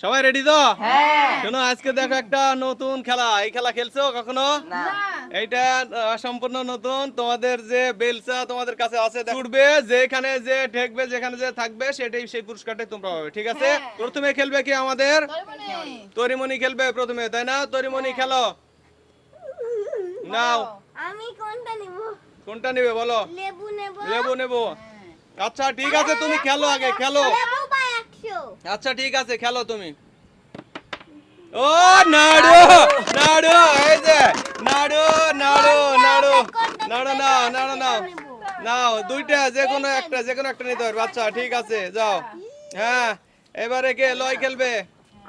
সবাই রেডি তো? হ্যাঁ। শোনো আজকে দেখো একটা নতুন খেলা। এই খেলা খেলছো কখনো? না। এইটা সম্পূর্ণ নতুন। তোমাদের যে বেলসা তোমাদের কাছে আছে দেখ- উঠবে যেখানে যে ঠেকবে যেখানে যে থাকবে সেটাই সেই পুরস্কারটাই তোমরা পাবে ঠিক আছে? প্রথমে খেলবে কি আমাদের? তরিমণি। খেলবে প্রথমে তাই না? তরিমণি খেলো। নাও। আমি কোনটা নিব? কোনটা নেবে বলো? লেবু নেব। লেবু নেব। আচ্ছা ঠিক আছে তুমি খেলো আগে খেলো। আচ্ছা ঠিক আছে খেলো তুমি। ও নাড়ু নাড়ু এই যে নাড়ু নাড়ু নাড়ু। নাড়ু নাও নাড়ু নাও নাও দুইটা যে কোনো একটা যে কোনো একটা নিতে পারবে। আচ্ছা ঠিক আছে যাও। হ্যাঁ এবারে কে লয় খেলবে?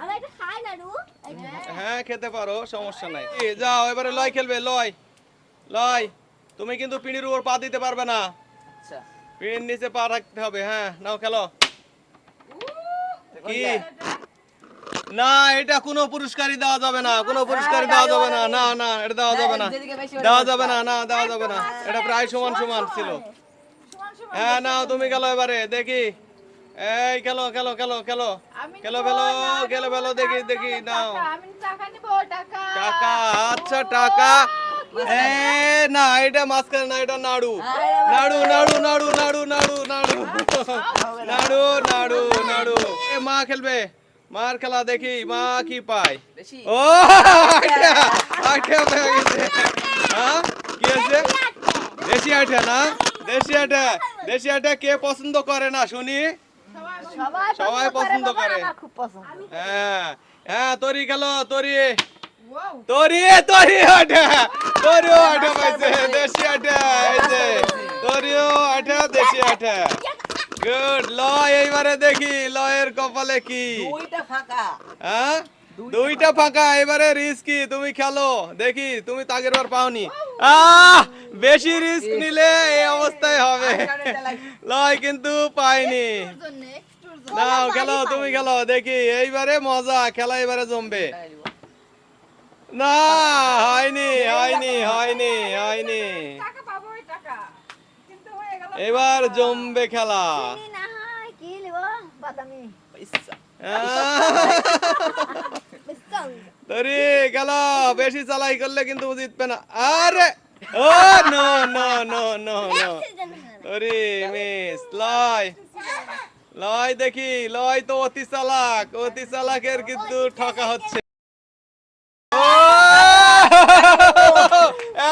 আমি একটা খাই না হ্যাঁ খেতে পারো সমস্যা নাই। এই, যাও এবারে লয় খেলবে লয়। লয় তুমি কিন্তু পিঁড়ির উপর পা দিতে পারবে না। আচ্ছা। পিঁড়ির নিচে পা রাখতে হবে হ্যাঁ নাও খেলো। কি? না এটা কোনো পুরস্কারই দেওয়া যাবে না কোনো পুরস্কারই দেওয়া যাবে না না না এটা দেওয়া যাবে না। দেওয়া যাবে না না দেওয়া যাবে না এটা প্রায় সমান সমান ছিল। হ্যাঁ নাও তুমি খেলো এবারে দেখি। এই খেলো খেলো খেলো খেলো। খেলো ফেলো খেলো ফেলো দেখি দেখি নাও। টাকা আচ্ছা টাকা। এ না এটা মাঝখানে না এটা নাড়ু। নাড়ু নাড়ু নাড়ু নাড়ু নাড়ু নাড়ু। নাড়ু নাড়ু নাড়ু। এ মা খেলবে। মার খেলা দেখি মা কি পায়। ও আইটা আইটা পেয়ে গেছে। হ্যাঁ কি আছে দেশি আইটা না? দেশি আইটা দেশি আইটা কে পছন্দ করে না শুনি? সবাই পছন্দ করে হ্যাঁ হ্যাঁ তরি খেলো তরি। তরি তরি আটা আটা পাইছে দেশি আটা যে আটা দেশি আটা। গুড লয় এইবারে দেখি লয়ের কপালে কি? দুইটা ফাঁকা। হ্যাঁ? দুইটা ফাঁকা। এবারে রিস্কি তুমি খেলো দেখি তুমি তাগের বার পাওনি। আহ বেশি রিস্ক নিলে এই অবস্থায় হবে। লয় কিন্তু পাইনি। নাও খেলো তুমি খেলো দেখি এইবারে মজা খেলা এবারে জমবে। না হয়নি হয়নি হয়নি হয়নি। টাকা পাবো ওই টাকা। কিন্তু হয়ে গেল এবার জমবে খেলা। চিনি না কি নিব বাদামি। তরি খেলো বেশি চালাই করলে কিন্তু জিতবে না। আরে! ও no no no no no. তরি মিস লয়। লয় দেখি লয় তো অতি চালাক। অতি চালাকের কিন্তু ঠকা হচ্ছে ও!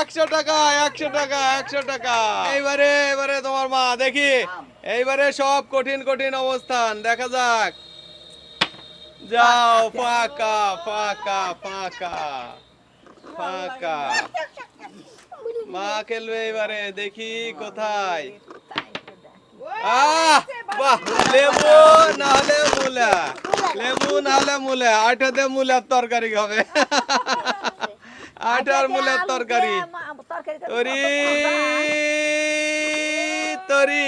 একশো টাকা একশো টাকা একশো টাকা। এইবারে এবারে তোমার মা, দেখি। এইবারে সব কঠিন কঠিন অবস্থান, দেখা যাক। যাও, ফাঁকা ফাঁকা ফাঁকা ফাঁকা। মা খেলবে এবারে দেখি কোথায়। লেবু নাহলে মূলা। লেবু নাহলে মূলা আটাতে মূলার তরকারি হবে আটার মূলার তরকারি তরি তরি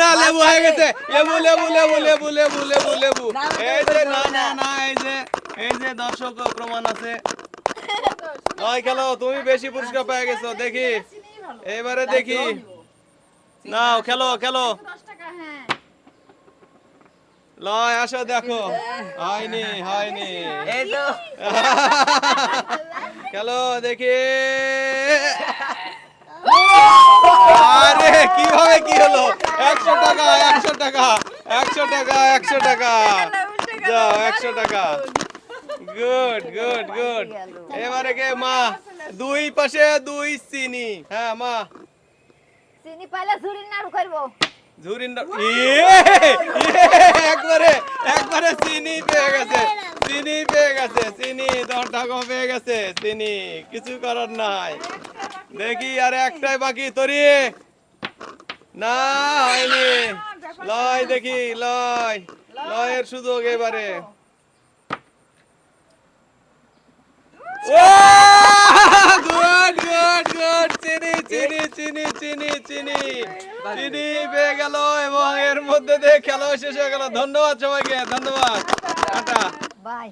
না লেবু হয়ে গেছে লেবু লেবু লেবু লেবু লেবু লেবু লেবু এই যে না না না এই যে এই যে দর্শক প্রমাণ আছে নয় খেলো তুমি বেশি পুরস্কার পেয়ে গেছো দেখি এবারে দেখি নাও খেলো খেলো দশ টাকা হ্যাঁ লয় আসো দেখো। হয়নি হয়নি। এই তো। খেলো দেখি। আরে কীভাবে কি হলো? একশো টাকা একশো টাকা একশো টাকা একশো টাকা। যাও একশো টাকা। Good good good. এবারে কে মা? দুই পাশে দুই চিনি। হ্যাঁ মা। চিনি পাইলে ঝুড়ি নাড়ু করব ইয়ে, ইয়ে, একবারে একবারে চিনি পেয়ে গেছে চিনি পেয়ে গেছে চিনি দশ টাকা পেয়ে গেছে চিনি কিছু করার নাই। দেখি আর একটাই বাকি তরি। না হয়নি। লয় দেখি লয় লয়ের সুযোগ এবারে। গুড গুড গুড চিনি চিনি। চিনি চিনি চিনি। চিনি পেয়ে গেল এবং এর মধ্যে দিয়ে খেলা শেষ হয়ে গেল। ধন্যবাদ সবাইকে ধন্যবাদ। টাটা। বাই।